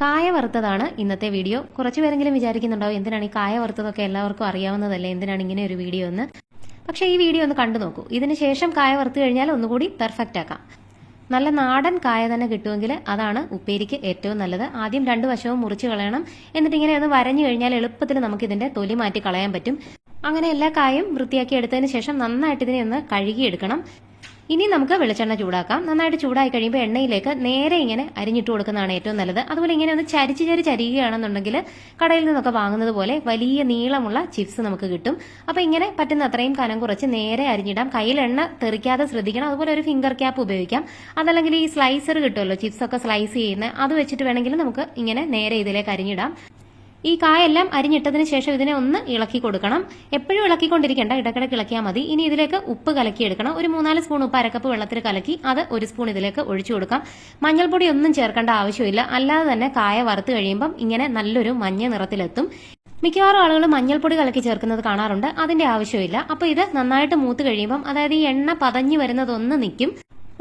കായ വറുത്തതാണ് ഇന്നത്തെ വീഡിയോ. കുറച്ച് പേരെങ്കിലും വിചാരിക്കുന്നുണ്ടാവും എന്തിനാണ് ഈ കായ വറുത്തതൊക്കെ എല്ലാവർക്കും അറിയാവുന്നതല്ലേ എന്തിനാണ് ഇങ്ങനെ ഒരു വീഡിയോ എന്ന്. പക്ഷേ ഈ വീഡിയോ ഒന്ന് കണ്ടു നോക്കൂ. ഇതിന് ശേഷം കായ വറുത്ത് കഴിഞ്ഞാൽ ഒന്നുകൂടി പെർഫെക്റ്റ് ആക്കാം. നല്ല നാടൻ കായ തന്നെ കിട്ടുമെങ്കിൽ അതാണ് ഉപ്പേരിക്ക് ഏറ്റവും നല്ലത്. ആദ്യം രണ്ട് വശവും മുറിച്ച് കളയണം. എന്നിട്ട് ഇങ്ങനെ ഒന്ന് വരഞ്ഞു കഴിഞ്ഞാൽ എളുപ്പത്തിൽ നമുക്ക് ഇതിന്റെ തൊലി മാറ്റി കളയാൻ പറ്റും. അങ്ങനെ എല്ലാ കായും വൃത്തിയാക്കി എടുത്തതിന് ശേഷം നന്നായിട്ട് ഇതിനെ ഒന്ന് കഴുകിയെടുക്കണം. ഇനി നമുക്ക് വെളിച്ചെണ്ണ ചൂടാക്കാം. നന്നായിട്ട് ചൂടായി കഴിയുമ്പോൾ എണ്ണയിലേക്ക് നേരെ ഇങ്ങനെ അരിഞ്ഞിട്ട് കൊടുക്കുന്നതാണ് ഏറ്റവും നല്ലത്. അതുപോലെ ഇങ്ങനെ ഒന്ന് ചരിച്ച് ചരിച്ച് അരിയുകയാണെന്നുണ്ടെങ്കിൽ കടയിൽ നിന്നൊക്കെ വാങ്ങുന്നത് പോലെ വലിയ നീളമുള്ള ചിപ്സ് നമുക്ക് കിട്ടും. അപ്പോൾ ഇങ്ങനെ പറ്റുന്ന അത്രയും കനം കുറച്ച് നേരെ അരിഞ്ഞിടാം. കയ്യിൽ എണ്ണ തെറിക്കാതെ ശ്രദ്ധിക്കണം. അതുപോലെ ഒരു ഫിംഗർ ക്യാപ്പ് ഉപയോഗിക്കാം. അതല്ലെങ്കിൽ ഈ സ്ലൈസർ കിട്ടുമല്ലോ ചിപ്സ് ഒക്കെ സ്ലൈസ് ചെയ്യുന്ന അത് വെച്ചിട്ട് വേണമെങ്കിൽ നമുക്ക് ഇങ്ങനെ നേരെ ഇതിലേക്ക് അരിഞ്ഞിടാം. ഈ കായെല്ലാം അരിഞ്ഞിട്ടതിന് ശേഷം ഇതിനെ ഒന്ന് ഇളക്കി കൊടുക്കണം. എപ്പോഴും ഇളക്കിക്കൊണ്ടിരിക്കേണ്ട ഇടക്കിടക്ക് ഇളക്കിയാൽ മതി. ഇനി ഇതിലേക്ക് ഉപ്പ് കലക്കിയെടുക്കണം. ഒരു മൂന്നാൽ സ്പൂൺ ഉപ്പ് അരക്കപ്പ് വെള്ളത്തിൽ കലക്കി അത് ഒരു സ്പൂൺ ഇതിലേക്ക് ഒഴിച്ചു കൊടുക്കാം. മഞ്ഞൾപ്പൊടി ഒന്നും ചേർക്കേണ്ട ആവശ്യമില്ല. അല്ലാതെ തന്നെ കായ വറുത്ത് കഴിയുമ്പം ഇങ്ങനെ നല്ലൊരു മഞ്ഞ നിറത്തിലെത്തും. മിക്കവാറും ആളുകൾ മഞ്ഞൾപ്പൊടി കലക്കി ചേർക്കുന്നത് കാണാറുണ്ട്. അതിന്റെ ആവശ്യമില്ല. അപ്പൊ ഇത് നന്നായിട്ട് മൂത്ത് കഴിയുമ്പം അതായത് ഈ എണ്ണ പതഞ്ഞു വരുന്നതൊന്ന് നിൽക്കും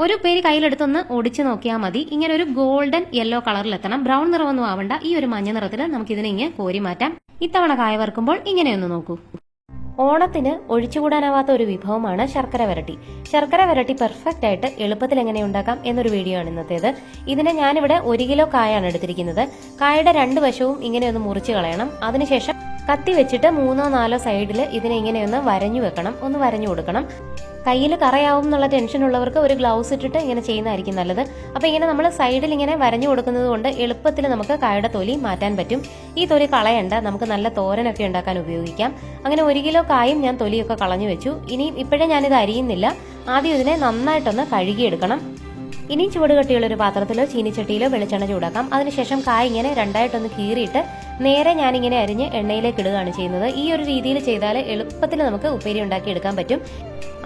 ഒരു പേര് കയ്യിലെടുത്തൊന്ന് ഒടിച്ചു നോക്കിയാൽ മതി. ഇങ്ങനെ ഒരു ഗോൾഡൻ യെല്ലോ കളറിലെത്തണം. ബ്രൗൺ നിറമൊന്നും ആവണ്ട. ഈ ഒരു മഞ്ഞ നിറത്തിൽ നമുക്ക് ഇതിനെ ഇങ്ങനെ കോരി മാറ്റാം. ഇത്തവണ കായ വറുക്കുമ്പോൾ ഇങ്ങനെയൊന്ന് നോക്കൂ. ഓണത്തിന് ഒഴിച്ചുകൂടാനാവാത്ത ഒരു വിഭവമാണ് ശർക്കര വരട്ടി. ശർക്കര വരട്ടി പെർഫെക്റ്റ് ആയിട്ട് എളുപ്പത്തിൽ എങ്ങനെ ഉണ്ടാക്കാം എന്നൊരു വീഡിയോ ആണ് ഇന്നത്തേത്. ഇതിന് ഞാനിവിടെ ഒരു കിലോ കായാണ് എടുത്തിരിക്കുന്നത്. കായയുടെ രണ്ട് വശവും ഇങ്ങനെയൊന്ന് മുറിച്ച് കളയണം. അതിനുശേഷം കത്തി വെച്ചിട്ട് മൂന്നോ നാലോ സൈഡിൽ ഇതിനെ ഇങ്ങനെയൊന്ന് വരഞ്ഞു വെക്കണം. ഒന്ന് വരഞ്ഞു കൊടുക്കണം. കയ്യിൽ കറയാവും എന്നുള്ള ടെൻഷൻ ഉള്ളവർക്ക് ഒരു ഗ്ലൗസ് ഇട്ടിട്ട് ഇങ്ങനെ ചെയ്യുന്നതായിരിക്കും നല്ലത്. അപ്പോൾ ഇങ്ങനെ നമ്മൾ സൈഡിൽ ഇങ്ങനെ വരഞ്ഞു കൊടുക്കുന്നത് കൊണ്ട് എളുപ്പത്തിൽ നമുക്ക് കായുടെ തൊലി മാറ്റാൻ പറ്റും. ഈ തൊലി കളയണ്ട നമുക്ക് നല്ല തോരനൊക്കെ ഉണ്ടാക്കാൻ ഉപയോഗിക്കാം. അങ്ങനെ ഒരു കിലോ കായും ഞാൻ തൊലിയൊക്കെ കളഞ്ഞു വെച്ചു. ഇനിയും ഇപ്പോഴേ ഞാനിത് അരിയുന്നില്ല. ആദ്യം ഇതിനെ നന്നായിട്ടൊന്ന് കഴുകിയെടുക്കണം. ഇനി ചുവടുകട്ടിയുള്ള ഒരു പാത്രത്തിലോ ചീനിച്ചട്ടിയിലോ വെളിച്ചെണ്ണ ചൂടാക്കാം. അതിനുശേഷം കായ ഇങ്ങനെ രണ്ടായിട്ടൊന്ന് കീറിയിട്ട് നേരെ ഞാനിങ്ങനെ അരിഞ്ഞ് എണ്ണയിലേക്ക് ഇടുകയാണ് ചെയ്യുന്നത്. ഈ ഒരു രീതിയിൽ ചെയ്താൽ എളുപ്പത്തിൽ നമുക്ക് ഉപ്പേരി ഉണ്ടാക്കി എടുക്കാൻ പറ്റും.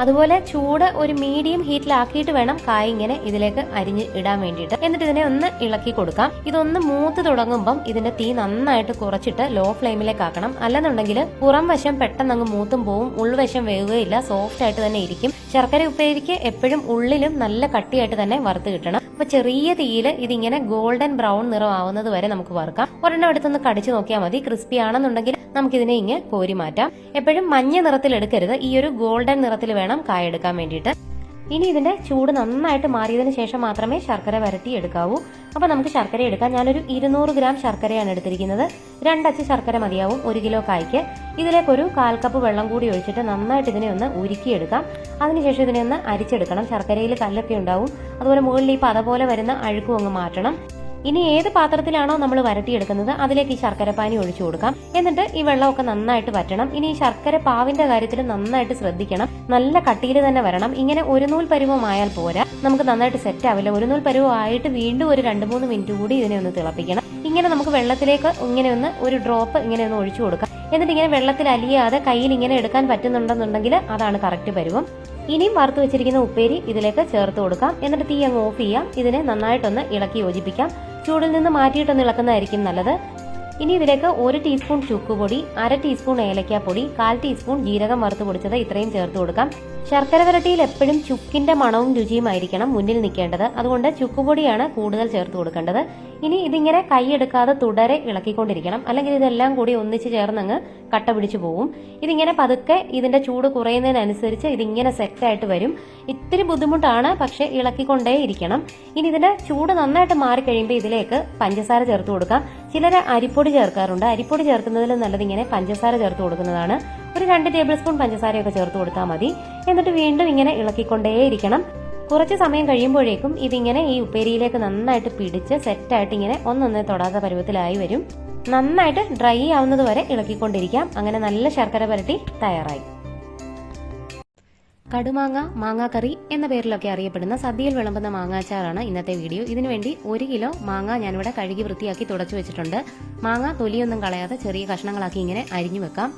അതുപോലെ ചൂട് ഒരു മീഡിയം ഹീറ്റിലാക്കിയിട്ട് വേണം കായ ഇങ്ങനെ ഇതിലേക്ക് അരിഞ്ഞ് ഇടാൻ വേണ്ടിയിട്ട്. എന്നിട്ട് ഇതിനെ ഒന്ന് ഇളക്കി കൊടുക്കാം. ഇതൊന്ന് മൂത്ത് തുടങ്ങുമ്പം ഇതിന്റെ തീ നന്നായിട്ട് കുറച്ചിട്ട് ലോ ഫ്ലെയിമിലേക്ക് ആക്കണം. അല്ലെന്നുണ്ടെങ്കിൽ പുറം വശം പെട്ടെന്ന് അങ്ങ് മൂത്തും പോവും. ഉൾവശം വേവുകയില്ല. സോഫ്റ്റ് ആയിട്ട് തന്നെ ഇരിക്കും. ശർക്കര ഉപ്പേരിക്ക് എപ്പോഴും ഉള്ളിലും നല്ല കട്ടിയായിട്ട് തന്നെ വറുത്ത് കിട്ടണം. അപ്പൊ ചെറിയ തീയിൽ ഇതിങ്ങനെ ഗോൾഡൻ ബ്രൗൺ നിറം ആവുന്നത് വരെ നമുക്ക് വറുക്കാം. ഒരെണ്ണം എടുത്തൊന്ന് കടിച്ചു നോക്കിയാൽ മതി. ക്രിസ്പി ആണെന്നുണ്ടെങ്കിൽ നമുക്കിതിനെ ഇങ്ങ് കോരി മാറ്റാം. എപ്പോഴും മഞ്ഞ നിറത്തിൽ എടുക്കരുത്. ഈ ഒരു ഗോൾഡൻ നിറത്തിൽ വേണം കായ എടുക്കാൻ വേണ്ടിയിട്ട്. ഇനി ഇതിന്റെ ചൂട് നന്നായിട്ട് മാറിയതിന് ശേഷം മാത്രമേ ശർക്കര വരട്ടി എടുക്കാവൂ. അപ്പോൾ നമുക്ക് ശർക്കര എടുക്കാം. ഞാനൊരു ഇരുന്നൂറ് ഗ്രാം ശർക്കരയാണ് എടുത്തിരിക്കുന്നത്. രണ്ടച്ച് ശർക്കര മതിയാവും ഒരു കിലോ കായ്ക്ക്. ഇതിലേക്ക് ഒരു കാൽ കപ്പ് വെള്ളം കൂടി ഒഴിച്ചിട്ട് നന്നായിട്ട് ഇതിനെ ഒന്ന് ഉരുക്കിയെടുക്കാം. അതിനുശേഷം ഇതിനെ ഒന്ന് അരിച്ചെടുക്കണം. ശർക്കരയിൽ കല്ലൊക്കെ ഉണ്ടാവും. അതുപോലെ മുകളിൽ ഈ പത പോലെ വരുന്ന അഴുക്കും അങ്ങ് മാറ്റണം. ഇനി ഏത് പാത്രത്തിലാണോ നമ്മൾ വരട്ടിയെടുക്കുന്നത് അതിലേക്ക് ഈ ശർക്കരപ്പാനി ഒഴിച്ചു കൊടുക്കാം. എന്നിട്ട് ഈ വെള്ളമൊക്കെ നന്നായിട്ട് വറ്റണം. ഇനി ഈ ശർക്കര പാവിന്റെ കാര്യത്തിൽ നന്നായിട്ട് ശ്രദ്ധിക്കണം. നല്ല കട്ടിയിൽ തന്നെ വരണം. ഇങ്ങനെ ഒരു നൂൽ പരുവമായാൽ പോരാ. നമുക്ക് നന്നായിട്ട് സെറ്റ് ആവില്ല. ഒരു നൂൽ പരുവമായിട്ട് വീണ്ടും ഒരു രണ്ട് മൂന്ന് മിനിറ്റ് കൂടി ഇതിനെ ഒന്ന് തിളപ്പിക്കണം. ഇങ്ങനെ നമുക്ക് വെള്ളത്തിലേക്ക് ഇങ്ങനെ ഒന്ന് ഒരു ഡ്രോപ്പ് ഇങ്ങനെ ഒന്ന് ഒഴിച്ചു കൊടുക്കാം. എന്നിട്ട് ഇങ്ങനെ വെള്ളത്തിൽ അലിയാതെ കയ്യിൽ ഇങ്ങനെ എടുക്കാൻ പറ്റുന്നുണ്ടെന്നുണ്ടെങ്കിൽ അതാണ് കറക്റ്റ് പരുവം. ഇനിയും വറുത്ത് വെച്ചിരിക്കുന്ന ഉപ്പേരി ഇതിലേക്ക് ചേർത്ത് കൊടുക്കാം. എന്നിട്ട് തീ അങ്ങ് ഓഫ് ചെയ്യാം. ഇതിനെ നന്നായിട്ടൊന്ന് ഇളക്കി യോജിപ്പിക്കാം. ചൂടിൽ നിന്ന് മാറ്റിയിട്ടൊന്ന് ഇളക്കുന്നതായിരിക്കും നല്ലത്. ഇനി ഇതിലേക്ക് ഒരു ടീസ്പൂൺ ചുക്കുപൊടി അര ടീസ്പൂൺ ഏലക്കാപ്പൊടി കാൽ ടീസ്പൂൺ ജീരകം വറുത്ത് പൊടിച്ചത് ഇത്രയും ചേർത്ത് കൊടുക്കാം. ശർക്കര വരട്ടിയിൽ എപ്പോഴും ചുക്കിന്റെ മണവും രുചിയുമായിരിക്കണം മുന്നിൽ നിൽക്കേണ്ടത്. അതുകൊണ്ട് ചുക്കുപൊടിയാണ് കൂടുതൽ ചേർത്ത് കൊടുക്കേണ്ടത്. ഇനി ഇതിങ്ങനെ കൈയെടുക്കാതെ തുടരെ ഇളക്കിക്കൊണ്ടിരിക്കണം. അല്ലെങ്കിൽ ഇതെല്ലാം കൂടി ഒന്നിച്ച് ചേർന്നങ്ങ് കട്ട പിടിച്ചു പോകും ഇതിങ്ങനെ പതുക്കെ ഇതിന്റെ ചൂട് കുറയുന്നതിനനുസരിച്ച് ഇതിങ്ങനെ സെറ്റായിട്ട് വരും. ഇത്തിരി ബുദ്ധിമുട്ടാണ് പക്ഷെ ഇളക്കിക്കൊണ്ടേ ഇരിക്കണം ഇനി ഇതിന്റെ ചൂട് നന്നായിട്ട് മാറിക്കഴിയുമ്പോൾ ഇതിലേക്ക് പഞ്ചസാര ചേർത്ത് കൊടുക്കാം. ചിലർ അരിപ്പൊടി ചേർക്കാറുണ്ട്. അരിപ്പൊടി ചേർക്കുന്നതിൽ നല്ലത് ഇങ്ങനെ പഞ്ചസാര ചേർത്ത് കൊടുക്കുന്നതാണ്. ഒരു രണ്ട് ടേബിൾ സ്പൂൺ പഞ്ചസാരയൊക്കെ ചേർത്ത് കൊടുത്താൽ മതി. എന്നിട്ട് വീണ്ടും ഇങ്ങനെ ഇളക്കിക്കൊണ്ടേയിരിക്കണം. കുറച്ച് സമയം കഴിയുമ്പോഴേക്കും ഇതിങ്ങനെ ഈ ഉപ്പേരിയിലേക്ക് നന്നായിട്ട് പിടിച്ച് സെറ്റായിട്ട് ഇങ്ങനെ ഒന്നൊന്ന് തൊടാത്ത പരുവത്തിലായി വരും. നന്നായിട്ട് ഡ്രൈ ആവുന്നത് വരെ ഇളക്കിക്കൊണ്ടിരിക്കാം. അങ്ങനെ നല്ല ശർക്കര പുരട്ടി തയ്യാറായി. കടുമാങ്ങ മാങ്ങാക്കറി എന്ന പേരിലൊക്കെ അറിയപ്പെടുന്ന സദ്യയിൽ വിളമ്പുന്ന മാങ്ങാച്ചാറാണ് ഇന്നത്തെ വീഡിയോ. ഇതിനുവേണ്ടി ഒരു കിലോ മാങ്ങ ഞാനിവിടെ കഴുകി വൃത്തിയാക്കി തുടച്ചു വെച്ചിട്ടുണ്ട്. മാങ്ങ തൊലിയൊന്നും കളയാതെ ചെറിയ കഷ്ണങ്ങളാക്കി ഇങ്ങനെ അരിഞ്ഞു വെക്കാം.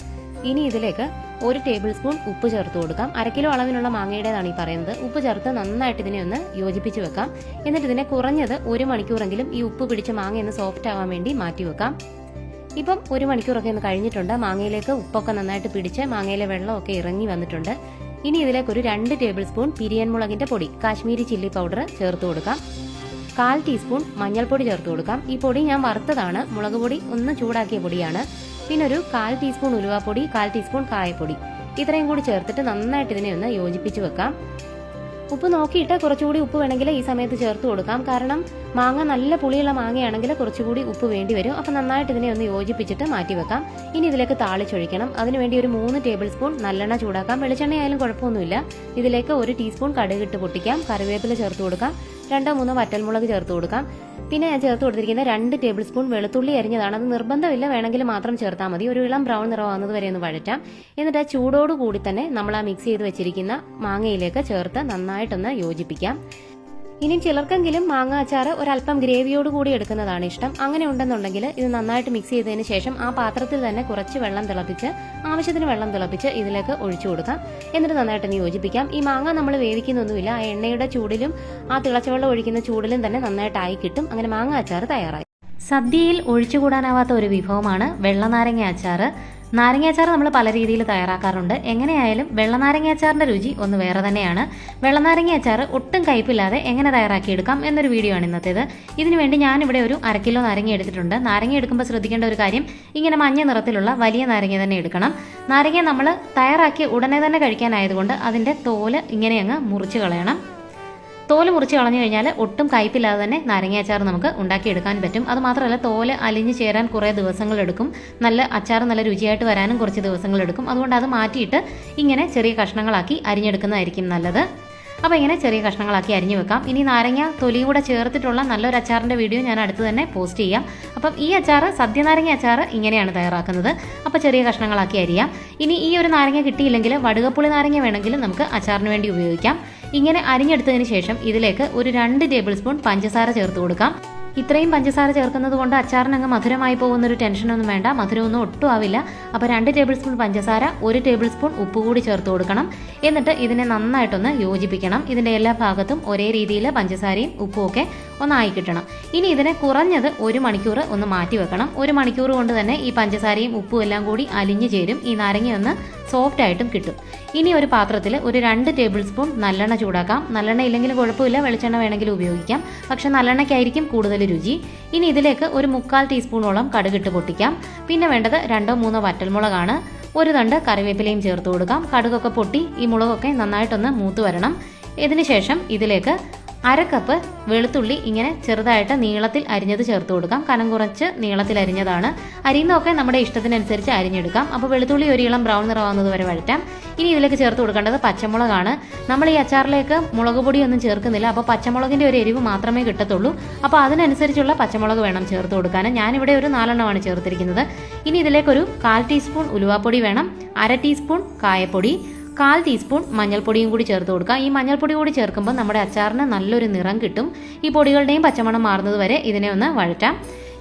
ഇനി ഇതിലേക്ക് ഒരു ടേബിൾ സ്പൂൺ ഉപ്പ് ചേർത്ത് കൊടുക്കാം. അര കിലോ അളവിനുള്ള മാങ്ങയുടേതാണ് ഈ പറയുന്നത്. ഉപ്പ് ചേർത്ത് നന്നായിട്ട് ഇതിനെ ഒന്ന് യോജിപ്പിച്ച് വെക്കാം. എന്നിട്ട് ഇതിനെ കുറഞ്ഞത് ഒരു മണിക്കൂറെങ്കിലും ഈ ഉപ്പ് പിടിച്ച മാങ്ങ ഒന്ന് സോഫ്റ്റ് ആവാൻ വേണ്ടി മാറ്റി വെക്കാം. ഇപ്പം ഒരു മണിക്കൂറൊക്കെ ഒന്ന് കഴിഞ്ഞിട്ടുണ്ട്. മാങ്ങയിലേക്ക് ഉപ്പൊക്കെ നന്നായിട്ട് പിടിച്ച് മാങ്ങയിലെ വെള്ളമൊക്കെ ഇറങ്ങി വന്നിട്ടുണ്ട്. ഇനി ഇതിലേക്ക് ഒരു രണ്ട് ടേബിൾ സ്പൂൺ പിരിയൻ മുളകിന്റെ പൊടി കാശ്മീരി ചില്ലി പൗഡർ ചേർത്ത് കൊടുക്കാം. കാൽ ടീസ്പൂൺ മഞ്ഞൾപ്പൊടി ചേർത്ത് കൊടുക്കാം. ഈ പൊടി ഞാൻ വറുത്തതാണ്. മുളക് പൊടി ഒന്ന് ചൂടാക്കിയ പൊടിയാണ്. പിന്നെ ഒരു കാൽ ടീസ്പൂൺ ഉലുവാപ്പൊടി കാൽ ടീസ്പൂൺ കായപ്പൊടി. ഇത്രയും കൂടി ചേർത്തിട്ട് നന്നായിട്ട് ഇതിനെ ഒന്ന് യോജിപ്പിച്ച് വെക്കാം. ഉപ്പ് നോക്കിയിട്ട് കുറച്ചുകൂടി ഉപ്പ് വേണമെങ്കിൽ ഈ സമയത്ത് ചേർത്ത് കൊടുക്കാം. കാരണം മാങ്ങ നല്ല പുളിയുള്ള മാങ്ങയാണെങ്കിൽ കുറച്ചുകൂടി ഉപ്പ് വേണ്ടി വരും. അപ്പം നന്നായിട്ട് ഇതിനെ ഒന്ന് യോജിപ്പിച്ചിട്ട് മാറ്റി വെക്കാം. ഇനി ഇതിലേക്ക് താളിച്ചൊഴിക്കണം അതിനുവേണ്ടി ഒരു മൂന്ന് ടേബിൾ സ്പൂൺ നല്ലെണ്ണ ചൂടാക്കാം. വെളിച്ചെണ്ണ ആയാലും കുഴപ്പമൊന്നുമില്ല. ഇതിലേക്ക് ഒരു ടീസ്പൂൺ കടുകിട്ട് പൊട്ടിക്കാം. കറിവേപ്പില ചേർത്ത് കൊടുക്കാം. രണ്ടോ മൂന്നോ വറ്റൽമുളക് ചേർത്ത് കൊടുക്കാം. പിന്നെ ഞാൻ ചേർത്ത് കൊടുത്തിരിക്കുന്ന രണ്ട് ടേബിൾ സ്പൂൺ വെളുത്തുള്ളി അരിഞ്ഞതാണ്. അത് നിർബന്ധമില്ല. വേണമെങ്കിൽ മാത്രം ചേർത്താൽ മതി. ഒരു ഇളം ബ്രൗൺ നിറമാകുന്നത് വരെ ഒന്ന് വഴറ്റാം. എന്നിട്ട് ആ ചൂടോടുകൂടി തന്നെ നമ്മൾ ആ മിക്സ് ചെയ്ത് വെച്ചിരിക്കുന്ന മാങ്ങയിലേക്ക് ചേർത്ത് നന്നായിട്ടൊന്ന് യോജിപ്പിക്കാം. ഇനി ചിലർക്കെങ്കിലും മാങ്ങ അച്ചാർ ഒരല്പം ഗ്രേവിയോട് കൂടി എടുക്കുന്നതാണ് ഇഷ്ടം. അങ്ങനെ ഉണ്ടെന്നുണ്ടെങ്കിൽ ഇത് നന്നായിട്ട് മിക്സ് ചെയ്തതിന് ശേഷം ആ പാത്രത്തിൽ തന്നെ കുറച്ച് വെള്ളം തിളപ്പിച്ച് ആവശ്യത്തിന് വെള്ളം തിളപ്പിച്ച് ഇതിലേക്ക് ഒഴിച്ചു കൊടുക്കാം. എന്നിട്ട് നന്നായിട്ട് യോജിപ്പിക്കാം. ഈ മാങ്ങ നമ്മൾ വേവിക്കുന്നൊന്നുമില്ല. ആ എണ്ണയുടെ ചൂടിലും ആ തിളച്ച വെള്ളം ഒഴിക്കുന്ന ചൂടിലും തന്നെ നന്നായിട്ടായി കിട്ടും. അങ്ങനെ മാങ്ങ അച്ചാർ തയ്യാറായി. സദ്യയിൽ ഒഴിച്ചുകൂടാനാവാത്ത ഒരു വിഭവമാണ് വെള്ളനാരങ്ങ അച്ചാർ. നാരങ്ങ അച്ചാർ നമ്മൾ പല രീതിയിൽ തയ്യാറാക്കാറുണ്ട്. എങ്ങനെയായാലും വെള്ളനാരങ്ങ അച്ചാറിന്റെ രുചി ഒന്ന് വേറെ തന്നെയാണ്. വെള്ളനാരങ്ങ അച്ചാർ ഒട്ടും കയ്പില്ലാതെ എങ്ങനെ തയ്യാറാക്കിയെടുക്കാം എന്നൊരു വീഡിയോ ആണ് ഇന്നത്തേത്. ഇതിനുവേണ്ടി ഞാനിവിടെ ഒരു അര കിലോ നാരങ്ങ എടുത്തിട്ടുണ്ട്. നാരങ്ങ എടുക്കുമ്പോൾ ശ്രദ്ധിക്കേണ്ട ഒരു കാര്യം ഇങ്ങനെ മഞ്ഞ നിറത്തിലുള്ള വലിയ നാരങ്ങ തന്നെ എടുക്കണം. നാരങ്ങ നമ്മൾ തയ്യാറാക്കി ഉടനെ തന്നെ കഴിക്കാനായതുകൊണ്ട് അതിന്റെ തോൽ ഇങ്ങനെ അങ്ങ് മുറിച്ച് കളയണം. തോൽ മുറിച്ച് കളഞ്ഞു കഴിഞ്ഞാൽ ഒട്ടും കയ്പില്ലാതെ തന്നെ നാരങ്ങ അച്ചാർ നമുക്ക് ഉണ്ടാക്കിയെടുക്കാൻ പറ്റും. അത് മാത്രമല്ല തോൽ അലിഞ്ഞു ചേരാൻ കുറേ ദിവസങ്ങളെടുക്കും നല്ല അച്ചാർ നല്ല രുചിയായിട്ട് വരാനും കുറച്ച് ദിവസങ്ങളെടുക്കും അതുകൊണ്ട് അത് മാറ്റിയിട്ട് ഇങ്ങനെ ചെറിയ കഷ്ണങ്ങളാക്കി അരിഞ്ഞെടുക്കുന്നതായിരിക്കും നല്ലത്. അപ്പോൾ ഇങ്ങനെ ചെറിയ കഷ്ണങ്ങളാക്കി അരിഞ്ഞു വെക്കാം. ഇനി നാരങ്ങ തൊലിയും കൂടെ ചേർത്തിട്ടുള്ള നല്ലൊരു അച്ചാറിന്റെ വീഡിയോ ഞാൻ അടുത്ത് തന്നെ പോസ്റ്റ് ചെയ്യാം. അപ്പം ഈ അച്ചാർ സദ്യനാരങ്ങ അച്ചാർ ഇങ്ങനെയാണ് തയ്യാറാക്കുന്നത്. അപ്പോൾ ചെറിയ കഷ്ണങ്ങളാക്കി അരിയാം. ഇനി ഈ ഒരു നാരങ്ങ കിട്ടിയില്ലെങ്കിൽ വടുകപ്പുളി നാരങ്ങ വേണമെങ്കിലും നമുക്ക് അച്ചാറിന് വേണ്ടി ഉപയോഗിക്കാം. ഇങ്ങനെ അരിഞ്ഞെടുത്തതിന് ശേഷം ഇതിലേക്ക് ഒരു രണ്ട് ടേബിൾ സ്പൂൺ പഞ്ചസാര ചേർത്ത് കൊടുക്കാം. ഇത്രയും പഞ്ചസാര ചേർക്കുന്നത് കൊണ്ട് അച്ചാറിന് അങ്ങ് മധുരമായി പോകുന്ന ഒരു ടെൻഷനൊന്നും വേണ്ട മധുരമൊന്നും ഒട്ടും ആവില്ല. അപ്പോൾ രണ്ട് ടേബിൾ സ്പൂൺ പഞ്ചസാര ഒരു ടേബിൾ സ്പൂൺ ഉപ്പ് കൂടി ചേർത്ത് കൊടുക്കണം. എന്നിട്ട് ഇതിനെ നന്നായിട്ടൊന്ന് യോജിപ്പിക്കണം. ഇതിന്റെ എല്ലാ ഭാഗത്തും ഒരേ രീതിയിൽ പഞ്ചസാരയും ഉപ്പും ഒക്കെ ഒന്നായി കിട്ടണം. ഇനി ഇതിനെ കുറഞ്ഞത് ഒരു മണിക്കൂർ ഒന്ന് മാറ്റി വെക്കണം. ഒരു മണിക്കൂർ കൊണ്ട് തന്നെ ഈ പഞ്ചസാരയും ഉപ്പും എല്ലാം കൂടി അലിഞ്ഞു ചേരും. ഈ നാരങ്ങ ഒന്ന് സോഫ്റ്റ് ആയിട്ടും കിട്ടും. ഇനി ഒരു പാത്രത്തിൽ ഒരു രണ്ട് ടേബിൾ സ്പൂൺ നല്ലെണ്ണ ചൂടാക്കാം. നല്ലെണ്ണ ഇല്ലെങ്കിൽ കുഴപ്പമില്ല. വെളിച്ചെണ്ണ വേണമെങ്കിലും ഉപയോഗിക്കാം. പക്ഷെ നല്ലെണ്ണയ്ക്കായിരിക്കും കൂടുതൽ രുചി. ഇനി ഇതിലേക്ക് ഒരു മുക്കാൽ ടീസ്പൂണോളം കടുകിട്ട് പൊട്ടിക്കാം. പിന്നെ വേണ്ടത് രണ്ടോ മൂന്നോ വറ്റൽമുളകാണ്. ഒരു തണ്ട് കറിവേപ്പിലയും ചേർത്ത് കൊടുക്കാം. കടുകൊക്കെ പൊട്ടി ഈ മുളകൊക്കെ നന്നായിട്ടൊന്ന് മൂത്ത് വരണം. ഇതിനുശേഷം ഇതിലേക്ക് അര കപ്പ് വെളുത്തുള്ളി ഇങ്ങനെ ചെറുതായിട്ട് നീളത്തിൽ അരിഞ്ഞത് ചേർത്ത് കൊടുക്കാം. കനം കുറച്ച് നീളത്തിൽ അരിഞ്ഞതാണ്. അരിയുന്നതൊക്കെ നമ്മുടെ ഇഷ്ടത്തിനനുസരിച്ച് അരിഞ്ഞെടുക്കാം. അപ്പോൾ വെളുത്തുള്ളി ഒരു ഇളം ബ്രൗൺ നിറമാകുന്നത് വരെ വഴറ്റാം. ഇനി ഇതിലേക്ക് ചേർത്ത് കൊടുക്കേണ്ടത് പച്ചമുളകാണ്. നമ്മൾ ഈ അച്ചാറിലേക്ക് മുളക് പൊടിയൊന്നും ചേർക്കുന്നില്ല. അപ്പോൾ പച്ചമുളകിന്റെ ഒരു എരിവ് മാത്രമേ കിട്ടത്തുള്ളൂ. അപ്പോൾ അതിനനുസരിച്ചുള്ള പച്ചമുളക് വേണം ചേർത്ത് കൊടുക്കാൻ. ഞാനിവിടെ ഒരു നാലെണ്ണമാണ് ചേർത്തിരിക്കുന്നത്. ഇനി ഇതിലേക്കൊരു കാൽ ടീസ്പൂൺ ഉലുവാപ്പൊടി വേണം. അര ടീസ്പൂൺ കായപ്പൊടി. കാൽ ടീസ്പൂൺ മഞ്ഞൾപ്പൊടിയും കൂടി ചേർത്ത് കൊടുക്കുക. ഈ മഞ്ഞൾപ്പൊടി കൂടി ചേർക്കുമ്പോൾ നമ്മുടെ അച്ചാറിന് നല്ലൊരു നിറം കിട്ടും. ഈ പൊടികളുടെയും പച്ചമണം മാറുന്നത് വരെ ഇതിനെ ഒന്ന് വഴറ്റാം.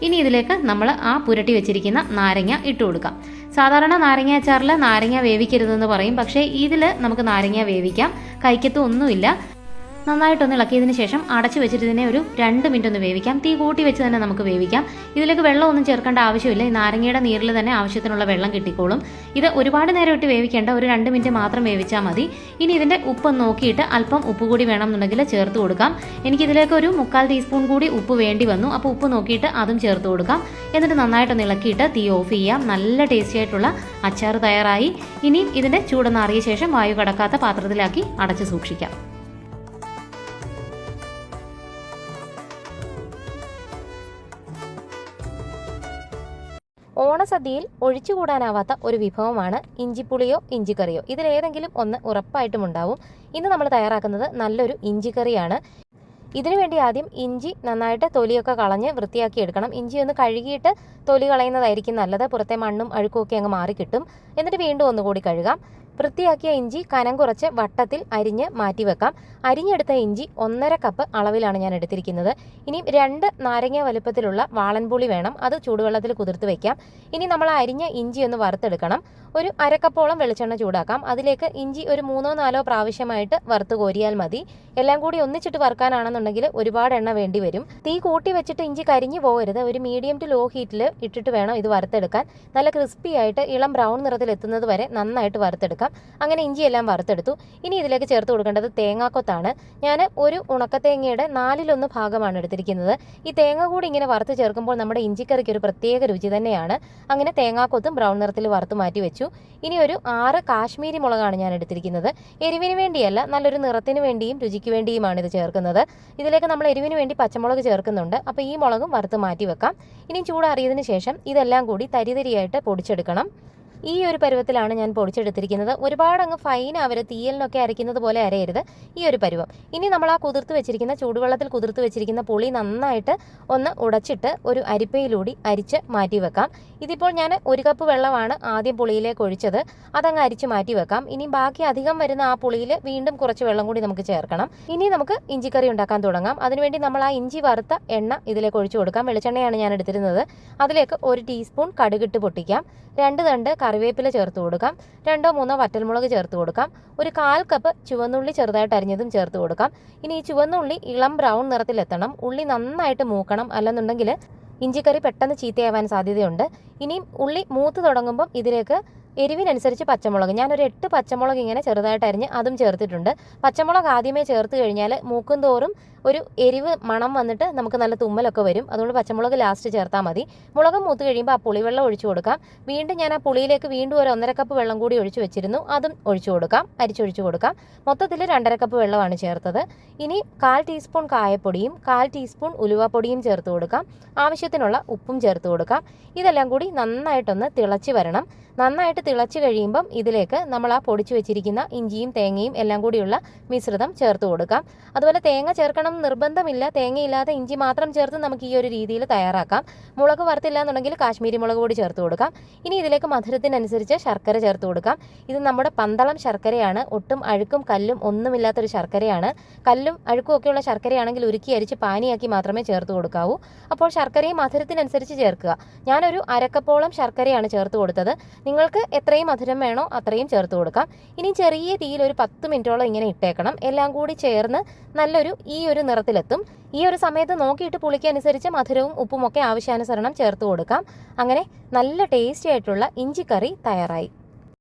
ഇനി ഇതിലേക്ക് നമ്മൾ ആ പുരട്ടി വെച്ചിരിക്കുന്ന നാരങ്ങ ഇട്ട് കൊടുക്കാം സാധാരണ നാരങ്ങ അച്ചാറിൽ നാരങ്ങ വേവിക്കരുതെന്ന് പറയും. പക്ഷേ ഇതിൽ നമുക്ക് നാരങ്ങ വേവിക്കാം. കൈക്കത്തും ഒന്നുമില്ല. നന്നായിട്ടൊന്ന് ഇളക്കിയതിന് ശേഷം അടച്ചു വെച്ചിട്ട് ഇതിനെ ഒരു രണ്ട് മിനിറ്റ് ഒന്ന് വേവിക്കാം. തീ കൂട്ടി വെച്ച് തന്നെ നമുക്ക് വേവിക്കാം. ഇതിലേക്ക് വെള്ളമൊന്നും ചേർക്കേണ്ട ആവശ്യമില്ല. ഈ നാരങ്ങയുടെ നീരിൽ തന്നെ ആവശ്യത്തിനുള്ള വെള്ളം കിട്ടിക്കോളും. ഇത് ഒരുപാട് നേരം ഇട്ട് വേവിക്കേണ്ട ഒരു രണ്ട് മിനിറ്റ് മാത്രം വേവിച്ചാൽ മതി. ഇനി ഇതിന്റെ ഉപ്പ് നോക്കിയിട്ട് അല്പം ഉപ്പ് കൂടി വേണമെന്നുണ്ടെങ്കിൽ ചേർത്ത് കൊടുക്കാം. എനിക്ക് ഇതിലേക്ക് ഒരു മുക്കാൽ ടീസ്പൂൺ കൂടി ഉപ്പ് വേണ്ടി വന്നു. അപ്പോൾ ഉപ്പ് നോക്കിയിട്ട് അതും ചേർത്ത് കൊടുക്കാം. എന്നിട്ട് നന്നായിട്ടൊന്ന് ഇളക്കിയിട്ട് തീ ഓഫ് ചെയ്യാം. നല്ല ടേസ്റ്റി ആയിട്ടുള്ള അച്ചാർ തയ്യാറായി. ഇനിയും ഇതിന്റെ ചൂടൊന്ന് ശേഷം വായു കടക്കാത്ത പാത്രത്തിലാക്കി അടച്ച് സൂക്ഷിക്കാം. ഓണസദ്യയിൽ ഒഴിച്ചുകൂടാനാവാത്ത ഒരു വിഭവമാണ് ഇഞ്ചിപ്പുളിയോ ഇഞ്ചിക്കറിയോ. ഇതിലേതെങ്കിലും ഒന്ന് ഉറപ്പായിട്ടും ഉണ്ടാവും. ഇന്ന് നമ്മൾ തയ്യാറാക്കുന്നത് നല്ലൊരു ഇഞ്ചിക്കറിയാണ്. ഇതിനു വേണ്ടി ആദ്യം ഇഞ്ചി നന്നായിട്ട് തൊലിയൊക്കെ കളഞ്ഞ് വൃത്തിയാക്കി എടുക്കണം. ഇഞ്ചി ഒന്ന് കഴുകിയിട്ട് തൊലി കളയുന്നതായിരിക്കും നല്ലത്. പുറത്തെ മണ്ണും അഴുക്കും ഒക്കെ അങ്ങ് മാറി കിട്ടും എന്നിട്ട് വീണ്ടും ഒന്നുകൂടി കഴുകാം. വൃത്തിയാക്കിയ ഇഞ്ചി കനം കുറച്ച് വട്ടത്തിൽ അരിഞ്ഞ് മാറ്റി വെക്കാം അരിഞ്ഞെടുത്ത ഇഞ്ചി ഒന്നര കപ്പ് അളവിലാണ് ഞാൻ എടുത്തിരിക്കുന്നത്. ഇനി രണ്ട് നാരങ്ങ വലുപ്പത്തിലുള്ള വാളൻപുളി വേണം. അത് ചൂടുവെള്ളത്തിൽ കുതിർത്ത് വെക്കാം. ഇനി നമ്മൾ അരിഞ്ഞ ഇഞ്ചി ഒന്ന് വറുത്തെടുക്കണം. ഒരു അരക്കപ്പോളം വെളിച്ചെണ്ണ ചൂടാക്കാം. അതിലേക്ക് ഇഞ്ചി ഒരു മൂന്നോ നാലോ പ്രാവശ്യമായിട്ട് വറുത്ത് കോരിയാൽ മതി. എല്ലാം കൂടി ഒന്നിച്ചിട്ട് വറുക്കാനാണെന്നുണ്ടെങ്കിൽ ഒരുപാട് എണ്ണ വേണ്ടി വരും. തീ കൂട്ടി വെച്ചിട്ട് ഇഞ്ചി കരിഞ്ഞു പോകരുത്. ഒരു മീഡിയം ടു ലോ ഹീറ്റിൽ ഇട്ടിട്ട് വേണം ഇത് വറുത്തെടുക്കാൻ. നല്ല ക്രിസ്പി ആയിട്ട് ഇളം ബ്രൗൺ നിറത്തിൽ എത്തുന്നത് വരെ നന്നായിട്ട് വറുത്തെടുക്കാം. കൊടുക്കാം അങ്ങനെ ഇഞ്ചിയെല്ലാം വറുത്തെടുത്തു. ഇനി ഇതിലേക്ക് ചേർത്ത് കൊടുക്കേണ്ടത് തേങ്ങാക്കൊത്താണ്. ഞാൻ ഒരു ഉണക്കത്തേങ്ങയുടെ നാലിലൊന്ന് ഭാഗമാണ് എടുത്തിരിക്കുന്നത്. ഈ തേങ്ങ കൂടി ഇങ്ങനെ വറുത്ത് ചേർക്കുമ്പോൾ നമ്മുടെ ഇഞ്ചിക്കറിക്ക് ഒരു പ്രത്യേക രുചി തന്നെയാണ്. അങ്ങനെ തേങ്ങാക്കൊത്തും ബ്രൗൺ നിറത്തിൽ വറുത്ത് മാറ്റി വെച്ചു. ഇനി ഒരു ആറ് കാശ്മീരി മുളകാണ് ഞാൻ എടുത്തിരിക്കുന്നത്. എരിവിന് വേണ്ടിയല്ല നല്ലൊരു നിറത്തിന് വേണ്ടിയും രുചിക്ക് വേണ്ടിയുമാണ് ഇത് ചേർക്കുന്നത്. ഇതിലേക്ക് നമ്മൾ എരിവിന് വേണ്ടി പച്ചമുളക് ചേർക്കുന്നുണ്ട്. അപ്പോൾ ഈ മുളകും വറുത്ത് മാറ്റി വെക്കാം. ഇനി ചൂടാറിയതിന് ശേഷം ഇതെല്ലാം കൂടി തരിതരിയായിട്ട് പൊടിച്ചെടുക്കണം. ഈ ഒരു പരുവത്തിലാണ് ഞാൻ പൊടിച്ചെടുത്തിരിക്കുന്നത്. ഒരുപാട് അങ്ങ് ഫൈൻ അവർ തീയലിനൊക്കെ അരയ്ക്കുന്നത് പോലെ അരയരുത്. ഈ ഒരു പരുവം. ഇനി നമ്മൾ ആ കുതിർത്ത് വെച്ചിരിക്കുന്ന ചൂടുവെള്ളത്തിൽ കുതിർത്ത് വെച്ചിരിക്കുന്ന പുളി നന്നായിട്ട് ഒന്ന് ഉടച്ചിട്ട് ഒരു അരിപ്പയിലൂടി അരിച്ച് മാറ്റി വെക്കാം. ഇതിപ്പോൾ ഞാൻ ഒരു കപ്പ് വെള്ളമാണ് ആദ്യം പുളിയിലേക്ക് ഒഴിച്ചത്. അതങ്ങ് അരിച്ച് മാറ്റി വെക്കാം. ഇനി ബാക്കി അധികം വരുന്ന ആ പുളിയിൽ വീണ്ടും കുറച്ച് വെള്ളം കൂടി നമുക്ക് ചേർക്കണം. ഇനി നമുക്ക് ഇഞ്ചിക്കറി ഉണ്ടാക്കാൻ തുടങ്ങാം. അതിനുവേണ്ടി നമ്മൾ ആ ഇഞ്ചി വറുത്ത എണ്ണ ഇതിലേക്ക് ഒഴിച്ചു കൊടുക്കാം. വെളിച്ചെണ്ണയാണ് ഞാൻ എടുത്തിരുന്നത്. അതിലേക്ക് ഒരു ടീസ്പൂൺ കടുകിട്ട് പൊട്ടിക്കാം. രണ്ട് തണ്ട് കറിവേപ്പില ചേർത്ത് കൊടുക്കാം. രണ്ടോ മൂന്നോ വറ്റൽമുളക് ചേർത്ത് കൊടുക്കാം. ഒരു കാൽ കപ്പ് ചുവന്നുള്ളി ചെറുതായിട്ട് അരിഞ്ഞതും ചേർത്ത് കൊടുക്കാം. ഇനി ഈ ചുവന്നുള്ളി ഇളം ബ്രൗൺ നിറത്തിലെത്തണം. ഉള്ളി നന്നായിട്ട് മൂക്കണം. അല്ലെന്നുണ്ടെങ്കിൽ ഇഞ്ചിക്കറി പെട്ടെന്ന് ചീത്തയാവാൻ സാധ്യതയുണ്ട്. ഇനിയും ഉള്ളി മൂത്ത് തുടങ്ങുമ്പം ഇതിലേക്ക് എരിവിനനുസരിച്ച് പച്ചമുളക്. ഞാനൊരു എട്ട് പച്ചമുളക് ഇങ്ങനെ ചെറുതായിട്ട് അരിഞ്ഞ് അതും ചേർത്തിട്ടുണ്ട്. പച്ചമുളക് ആദ്യമേ ചേർത്ത് കഴിഞ്ഞാൽ മൂക്കും തോറും ഒരു എരിവ് മണം വന്നിട്ട് നമുക്ക് നല്ല തുമ്മലൊക്കെ വരും. അതുകൊണ്ട് പച്ചമുളക് ലാസ്റ്റ് ചേർത്താൽ മതി. മുളക് മൂത്ത് കഴിയുമ്പോൾ ആ പുളിവെള്ളം ഒഴിച്ചു കൊടുക്കാം. വീണ്ടും ഞാൻ ആ പുളിയിലേക്ക് വീണ്ടും ഒരു ഒന്നര കപ്പ് വെള്ളം കൂടി ഒഴിച്ചു വെച്ചിരുന്നു. അതും ഒഴിച്ചു കൊടുക്കാം. അരിച്ചൊഴിച്ചു കൊടുക്കാം. മൊത്തത്തിൽ രണ്ടര കപ്പ് വെള്ളമാണ് ചേർത്തത്. ഇനി കാൽ ടീസ്പൂൺ കായപ്പൊടിയും കാൽ ടീസ്പൂൺ ഉലുവപ്പൊടിയും ചേർത്ത് കൊടുക്കാം. ആവശ്യത്തിനുള്ള ഉപ്പും ചേർത്ത് കൊടുക്കാം. ഇതെല്ലാം കൂടി നന്നായിട്ടൊന്ന് തിളച്ച് വരണം. നന്നായിട്ട് തിളച്ച് കഴിയുമ്പം ഇതിലേക്ക് നമ്മൾ ആ പൊടിച്ചു വെച്ചിരിക്കുന്ന ഇഞ്ചിയും തേങ്ങയും എല്ലാം കൂടിയുള്ള മിശ്രിതം ചേർത്ത് കൊടുക്കാം. അതുപോലെ തേങ്ങ ചേർക്കണം നിർബന്ധമില്ല. തേങ്ങയില്ലാതെ ഇഞ്ചി മാത്രം ചേർത്ത് നമുക്ക് ഈ ഒരു രീതിയിൽ തയ്യാറാക്കാം. മുളക് വറുത്തില്ല എന്നുണ്ടെങ്കിൽ കാശ്മീരി മുളക് കൂടി ചേർത്ത് കൊടുക്കാം. ഇനി ഇതിലേക്ക് മധുരത്തിനനുസരിച്ച് ശർക്കര ചേർത്ത് കൊടുക്കാം. ഇത് നമ്മുടെ പന്തളം ശർക്കരയാണ്. ഒട്ടും അഴുക്കും കല്ലും ഒന്നുമില്ലാത്തൊരു ശർക്കരയാണ്. കല്ലും അഴുക്കും ഒക്കെയുള്ള ശർക്കരയാണെങ്കിൽ ഉരുക്കി അരിച്ച് പാനിയാക്കി മാത്രമേ ചേർത്ത് കൊടുക്കാവൂ. അപ്പോൾ ശർക്കരയും മധുരത്തിനനുസരിച്ച് ചേർക്കുക. ഞാനൊരു അരക്കപ്പോളം ശർക്കരയാണ് ചേർത്ത് കൊടുത്തത്. നിങ്ങൾക്ക് എത്രയും മധുരം വേണോ അത്രയും ചേർത്ത് കൊടുക്കാം. ഇനി ചെറിയ തീയിൽ ഒരു പത്ത് മിനിറ്റോളം ഇങ്ങനെ ഇട്ടേക്കണം. എല്ലാം കൂടി ചേർന്ന് നല്ലൊരു ഈ ഒരു നിറത്തിലെത്തും. ഈ ഒരു സമയത്ത് നോക്കിയിട്ട് പുളിക്കനുസരിച്ച് മധുരവും ഉപ്പും ഒക്കെ ആവശ്യാനുസരണം ചേർത്ത് കൊടുക്കാം. അങ്ങനെ നല്ല ടേസ്റ്റി ആയിട്ടുള്ള ഇഞ്ചിക്കറി തയ്യാറായി.